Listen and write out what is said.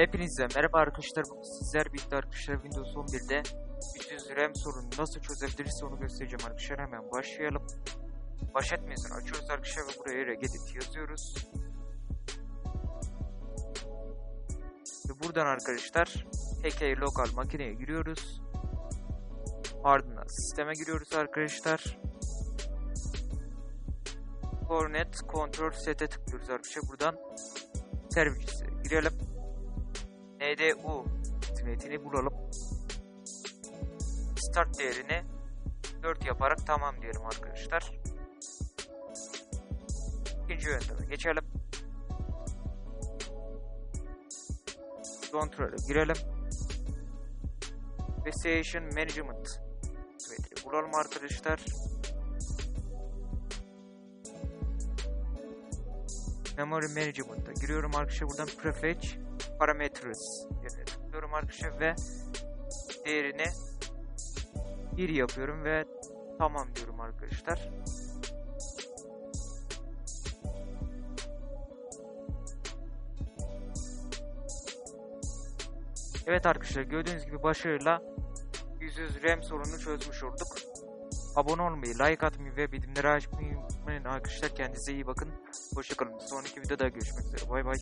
Hepinize merhaba arkadaşlar. Sizler birlikte arkadaşlar Windows 11'de 300 RAM sorununu nasıl çözebiliriz onu göstereceğim arkadaşlar. Hemen başlayalım. Başlat menüsünü açıyoruz arkadaşlar ve buraya regedit yazıyoruz. Ve buradan arkadaşlar HK lokal makineye giriyoruz. Ardından sisteme giriyoruz arkadaşlar. Fornet Control Set'e tıklıyoruz arkadaşlar. Buradan servise girelim. NDU hizmetini bulalım. Start değerini 4 yaparak tamam diyelim arkadaşlar. İkinci yönteme geçelim. Kontrole girelim. Ve Session Management hizmetini bulalım arkadaşlar. Memory Management'a giriyorum arkadaşlar. Buradan Prefetch Parameters yerine arkadaşlar ve değerini 1 yapıyorum ve tamam diyorum arkadaşlar. Evet arkadaşlar gördüğünüz gibi başarıyla 100 RAM sorununu çözmüş olduk. Abone olmayı, like atmayı ve bildirimleri açmayı unutmayın arkadaşlar. Kendinize iyi bakın. Hoşçakalın. Sonraki videoda görüşmek üzere. Bay bay.